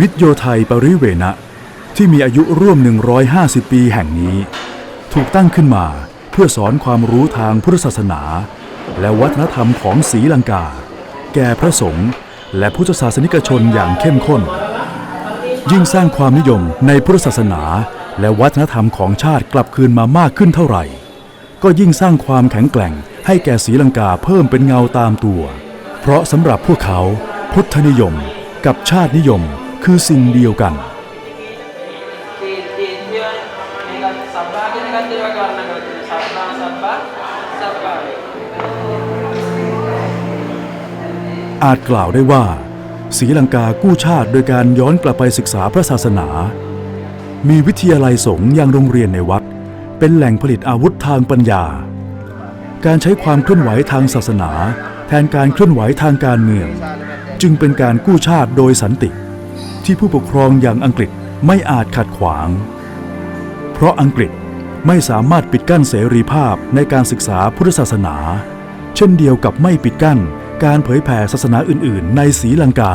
วิทโยไทยปริเวณะที่มีอายุร่วม 150 ปีแห่งนี้ ถูกตั้งขึ้นมาเพื่อสอนความรู้ทางพุทธศาสนา และวัฒนธรรมของศรีลังกา แก่พระสงฆ์และพุทธศาสนิกชนอย่างเข้มข้น ยิ่งสร้างความนิยมในพุทธศาสนา และวัฒนธรรมของชาติกลับคืนมามากขึ้นเท่าไหร่ ก็ยิ่งสร้างความแข็งแกร่งให้แก่ศรีลังกาเพิ่มเป็นเงาตามตัว เพราะสำหรับพวกเขา พุทธนิยม กับชาตินิยม คือสิ่งเดียวกัน อาจกล่าวได้ว่าศรีลังกากู้ชาติโดยการย้อนกลับไปศึกษาพระศาสนา มีวิทยาลัยสงฆ์อย่างโรงเรียนในวัด เป็นแหล่งผลิตอาวุธทางปัญญา การใช้ความเคลื่อนไหวทางศาสนา แทนการเคลื่อนไหวทางการเมือง จึงเป็นการกู้ชาติโดยสันติ ที่ผู้ปกครองอย่างอังกฤษไม่อาจขัดขวาง เพราะอังกฤษไม่สามารถปิดกั้นเสรีภาพในการศึกษาพุทธศาสนา เช่นเดียวกับไม่ปิดกั้นการเผยแผ่ศาสนาอื่น ๆ ในศรีลังกา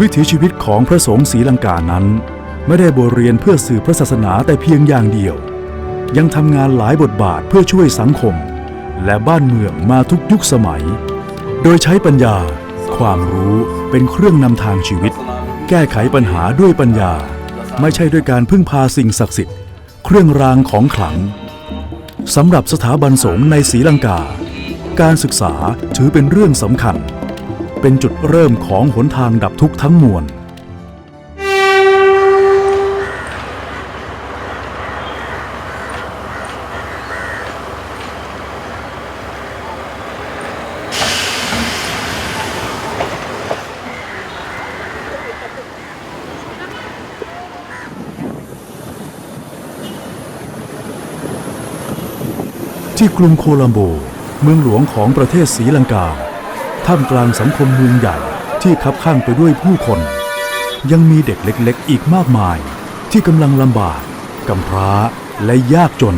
วิถีชีวิตของพระสงฆ์ศรีลังกานั้น ไม่ได้บวชเรียนเพื่อสื่อพระศาสนาแต่เพียงอย่างเดียว ยังทำงานหลายบทบาทเพื่อช่วยสังคม และบ้านเมืองมาทุกยุคสมัย โดยใช้ปัญญา ความรู้เป็นเครื่องนำทางชีวิต แก้ไขปัญหาด้วยปัญญา ไม่ใช่ด้วยการพึ่งพาสิ่งศักดิ์สิทธิ์ เครื่องรางของขลังสำหรับสถาบันสงฆ์ในศรีลังกา การศึกษาถือเป็นเรื่องสำคัญ เป็นจุดเริ่มของหนทางดับทุกข์ทั้งมวล ที่กรุงโคลัมโบ เมืองหลวงของประเทศศรีลังกา ท่ามกลางสังคมเมืองใหญ่ที่คับข้างไปด้วยผู้คน ยังมีเด็กเล็กๆ อีกมากมาย ที่กำลังลำบากกำพร้าและยากจน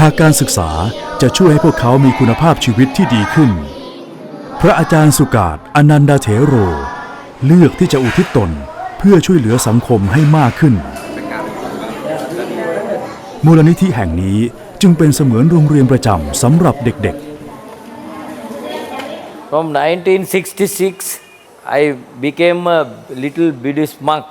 หากการศึกษาจะช่วยให้พวกเขามีคุณภาพชีวิตที่ดีขึ้น พระอาจารย์สุกาศอนันดาเถโร เลือกที่จะอุทิศตนเพื่อช่วยเหลือสังคมให้มากขึ้น มูลนิธิแห่งนี้จึงเป็นเสมือนโรงเรียนประจำสำหรับเด็กๆ From 1966, I became a little Buddhist monk.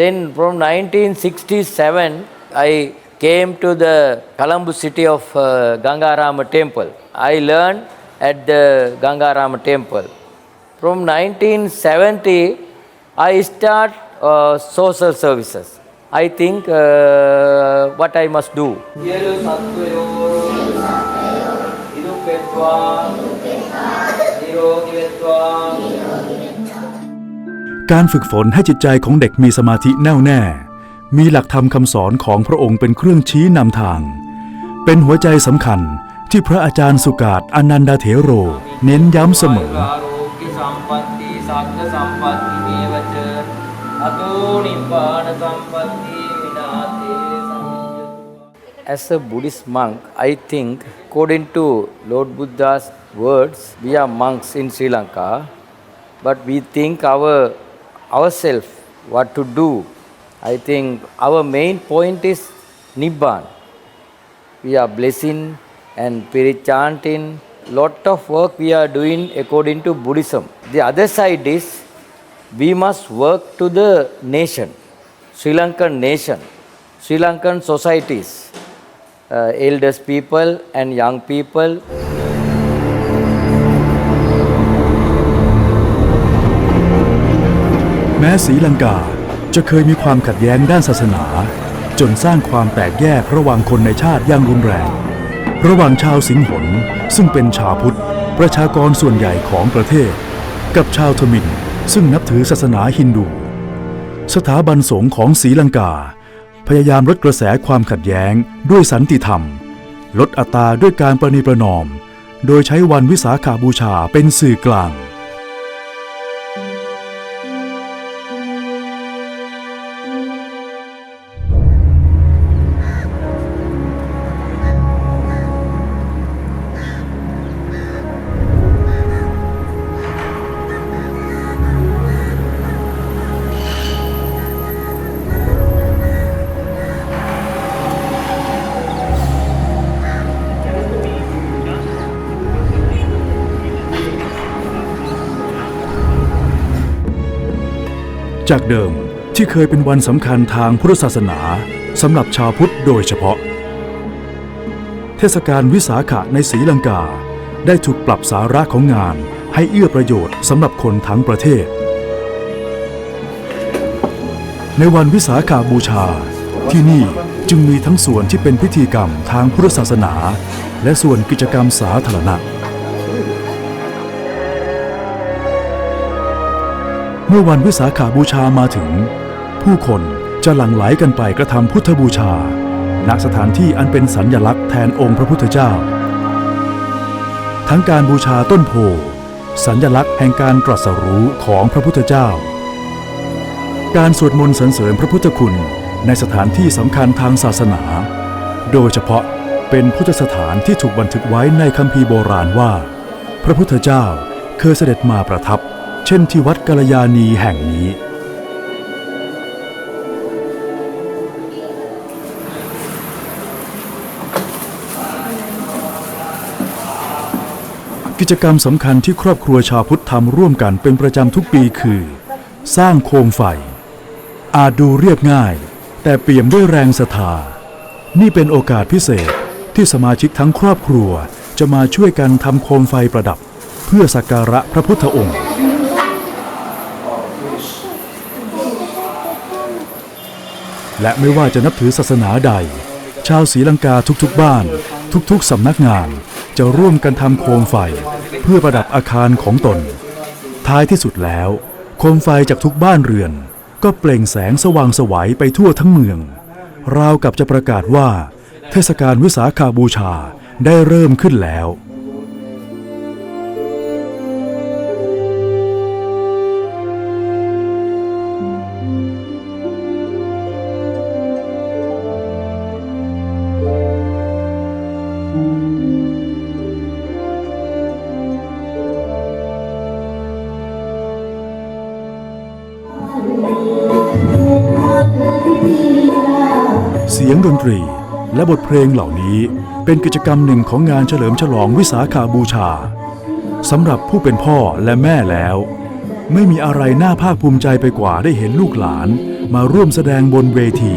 Then from 1967, I came to the Colombo city of uh, Gangarama temple. I learned at the Gangaram temple. From 1970, I start uh, social services. I think uh, what I must do. การฝึกฝนให้จิตใจของเด็กมีสมาธิแน่วแน่ มีหลักธรรมคำสอนของพระองค์เป็นเครื่องชี้นำทาง เป็นหัวใจสำคัญ ที่พระอาจารย์สุกาศอนันดาเถโร เน้นย้ำเสมออาโรกิสัมปัตติสักสัมปัตติเมวเจอโตนิพพานสัมปัตติวินาเตสัมยุต As a Buddhist monk, I think, according to Lord Buddha's words, we are monks in Sri Lanka, but we think our ourselves what to do. I think our main point is Nibbana. We are blessing and spirit chanting. Lot of work we are doing according to Buddhism. The other side is we must work to the nation, Sri Lankan nation, Sri Lankan societies, uh, elders people and young people. แม้ศรีลังกาจะเคยมีความขัดแย้งด้านศาสนา จนสร้างความแตกแยกระหว่างคนในชาติอย่างรุนแรง ระหว่างชาวสิงหนซึ่งเป็นชาวพุทธ ประชากรส่วนใหญ่ของประเทศ กับชาวทมินซึ่งนับถือศาสนาฮินดู สถาบันสงฆ์ของศรีลังกา พยายามลดกระแสความขัดแย้งด้วยสันติธรรม ลดอัตราด้วยการประนีประนอม โดยใช้วันวิสาขาบูชาเป็นสื่อกลาง จากเดิมที่เคยเป็นวันสำคัญทางพุทธศาสนาสำหรับชาวพุทธโดยเฉพาะ เทศกาลวิสาขะในศรีลังกา ได้ถูกปรับสาระของงานให้เอื้อประโยชน์สำหรับคนทั้งประเทศ ในวันวิสาขาบูชาที่นี่จึงมีทั้งส่วนที่เป็นพิธีกรรมทางพุทธศาสนา และส่วนกิจกรรมสาธารณะ เมื่อวันวิสาขาบูชามาถึง ผู้คนจะหลั่งไหลกันไปกระทำพุทธบูชา ณสถานที่อันเป็นสัญญลักษณ์แทนองค์พระพุทธเจ้า ทั้งการบูชาต้นโพสัญญลักษณ์แห่งการตรัสรู้ของพระพุทธเจ้า การสวดมนต์สรรเสริญพระพุทธคุณในสถานที่สำคัญทางศาสนา โดยเฉพาะเป็นพุทธสถานที่ถูกบันทึกไว้ในคัมภีร์โบราณว่า พระพุทธเจ้าเคยเสด็จมาประทับ เช่นที่วัดกัลยาณีแห่งนี้ กิจกรรมสำคัญที่ครอบครัวชาวพุทธทำร่วมกันเป็นประจำทุกปีคือ สร้างโคมไฟ อาจดูเรียบง่าย แต่เปี่ยมด้วยแรงศรัทธา นี่เป็นโอกาสพิเศษที่สมาชิกทั้งครอบครัวจะมาช่วยกันทำโคมไฟประดับ เพื่อสักการะพระพุทธองค์ และไม่ว่าจะนับถือศาสนาใด ชาวศรีลังกาทุกๆบ้าน ทุกๆสำนักงาน จะร่วมกันทำโคมไฟ เพื่อประดับอาคารของตน ท้ายที่สุดแล้ว โคมไฟจากทุกบ้านเรือน ก็เปล่งแสงสว่างสวัยไปทั่วทั้งเมือง ราวกับจะประกาศว่า เทศกาลวิสาขาบูชาได้เริ่มขึ้นแล้ว สียงดนตรี และบทเพลงเหล่านี้เป็นกิจกรรมหนึ่งของงานเฉลิมฉลองวิสาขาบูชาสำหรับผู้เป็นพ่อและแม่แล้ว ไม่มีอะไรน่าภาคภูมิใจไปกว่าได้เห็นลูกหลานมาร่วมแสดงบนเวที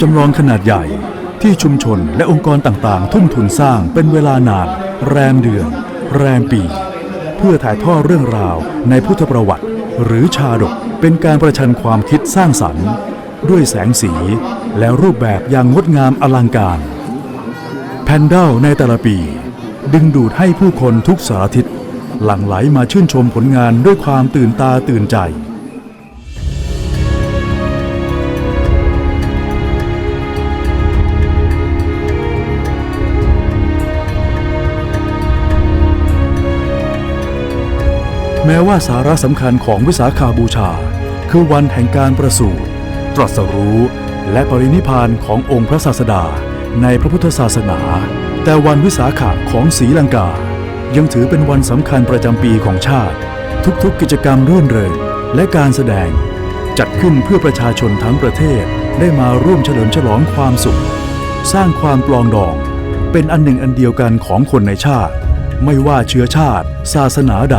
จำลองขนาดใหญ่ที่ชุมชนและองค์กรต่างๆ ทุ่มทุนสร้างเป็นเวลานาน แรมเดือน แรมปี เพื่อถ่ายทอดเรื่องราวในพุทธประวัติ หรือชาดกเป็นการประชันความคิดสร้างสรรค์ ด้วยแสงสีและรูปแบบอย่างงดงามอลังการ แพนเดลในแต่ละปี ดึงดูดให้ผู้คนทุกสารทิศหลั่งไหลมาชื่นชมผลงานด้วยความตื่นตาตื่นใจ แม้ว่าสาระสำคัญของวิสาขาบูชา คือวันแห่งการประสูติตรัสรู้และปรินิพานขององค์พระศาสดาในพระพุทธศาสนา แต่วันวิสาขะของศรีลังกา ยังถือเป็นวันสำคัญประจำปีของชาติ ทุกๆกิจกรรมรื่นเริงและการแสดง จัดขึ้นเพื่อประชาชนทั้งประเทศได้มาร่วมเฉลิมฉลองความสุข สร้างความปลองดอง เป็นอันหนึ่งอันเดียวกันของคนในชาติ ไม่ว่าเชื้อชาติ ศาสนาใด